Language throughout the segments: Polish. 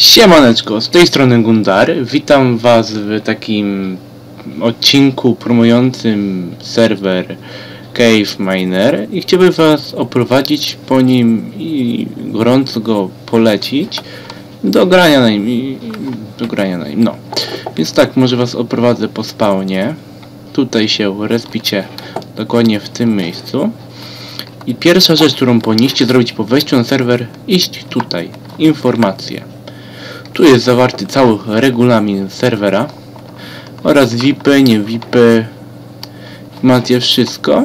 Siemaneczko, z tej strony Gundar. Witam was w takim odcinku promującym serwer Cave Miner i chciałbym was oprowadzić po nim i gorąco go polecić do grania na nim, do grania na nim, no. Więc tak, może was oprowadzę po spawnie. Tutaj się respicie dokładnie w tym miejscu. I pierwsza rzecz, którą powinniście zrobić po wejściu na serwer, iść tutaj. Informacje. Tu jest zawarty cały regulamin serwera oraz VIPy, nie VIPy, macie wszystko,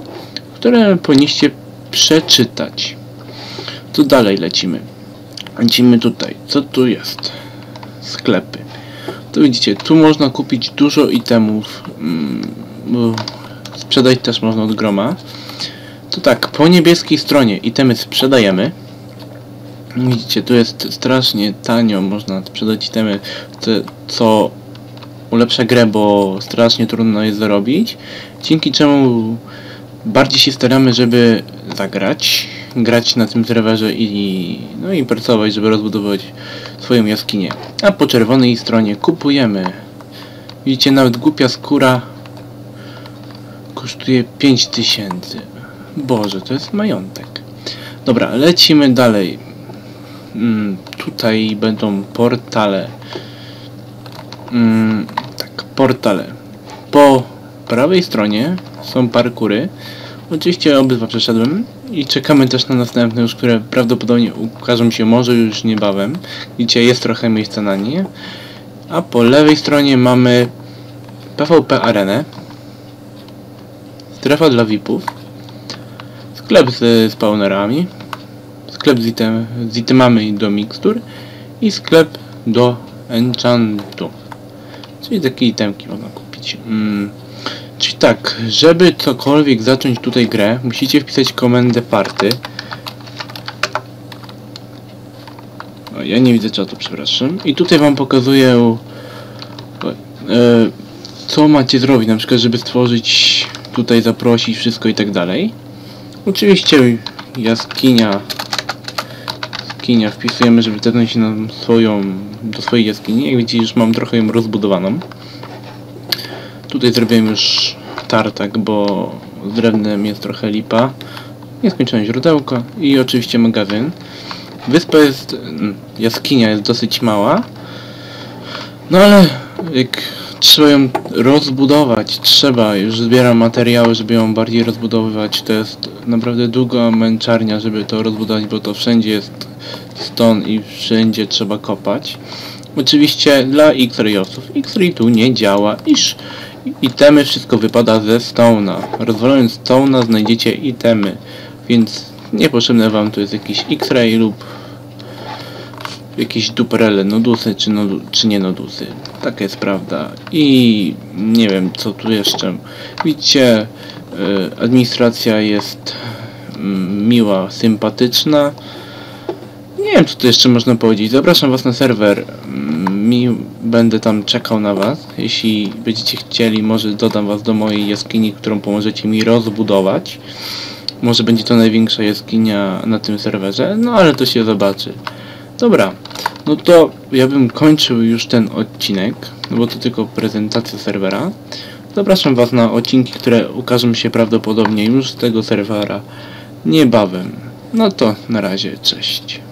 które powinniście przeczytać. Tu dalej lecimy. Lecimy tutaj. Co tu jest? Sklepy. Tu widzicie, tu można kupić dużo itemów. Mm, sprzedać też można od groma. To tak, po niebieskiej stronie itemy sprzedajemy. Widzicie, tu jest strasznie tanio, można sprzedać itemy, te, co ulepsza grę, bo strasznie trudno jest zarobić. Dzięki czemu bardziej się staramy, żeby zagrać, grać na tym serwerze i, no i pracować, żeby rozbudować swoją jaskinię. A po czerwonej stronie kupujemy. Widzicie, nawet głupia skóra kosztuje 5000. Boże, to jest majątek. Dobra, lecimy dalej. Mm, tutaj będą portale. Mm, tak, portale. Po prawej stronie są parkury. Oczywiście obydwa przeszedłem i czekamy też na następne już, które prawdopodobnie ukażą się może już niebawem. Widzicie, jest trochę miejsca na nie. A po lewej stronie mamy PvP Arenę. Strefa dla VIPów. Sklep z spawnerami. Sklep z, item, z itemami do mikstur. I sklep do enchantu. Czyli takie itemki można kupić. Mm. Czyli tak, żeby cokolwiek zacząć tutaj grę, musicie wpisać komendę party. O, ja nie widzę czatu, przepraszam. I tutaj wam pokazuję e, co macie zrobić, na przykład żeby stworzyć tutaj zaprosić wszystko i tak dalej. Oczywiście jaskinia jaskinia wpisujemy, żeby tepnąć się swoją, do swojej jaskini. Jak widzicie już mam trochę ją rozbudowaną. Tutaj zrobiłem już tartak, bo z drewnem jest trochę lipa. Nieskończone źródełko i oczywiście magazyn. Wyspa jest, mm, jaskinia jest dosyć mała. No ale jak trzeba ją rozbudować, trzeba, już zbieram materiały, żeby ją bardziej rozbudowywać. To jest naprawdę długa męczarnia, żeby to rozbudować, bo to wszędzie jest ston i wszędzie trzeba kopać. Oczywiście dla X-rayosów. X-ray tu nie działa, iż itemy wszystko wypada ze stona. Rozwalając stona znajdziecie itemy, więc niepotrzebne wam tu jest jakiś X-ray lub jakieś duperele, nodusy czy, nodu, czy nie nodusy. Taka jest prawda. I nie wiem co tu jeszcze. Widzicie, y, administracja jest mm, miła, sympatyczna. Nie wiem co tu jeszcze można powiedzieć. Zapraszam was na serwer. Mm, Mi będę tam czekał na was. Jeśli będziecie chcieli, może dodam was do mojej jaskini, którą pomożecie mi rozbudować. Może będzie to największa jaskinia na tym serwerze, no ale to się zobaczy. Dobra, no to ja bym kończył już ten odcinek, no bo to tylko prezentacja serwera. Zapraszam Was na odcinki, które ukażą się prawdopodobnie już z tego serwera niebawem. No to na razie, cześć.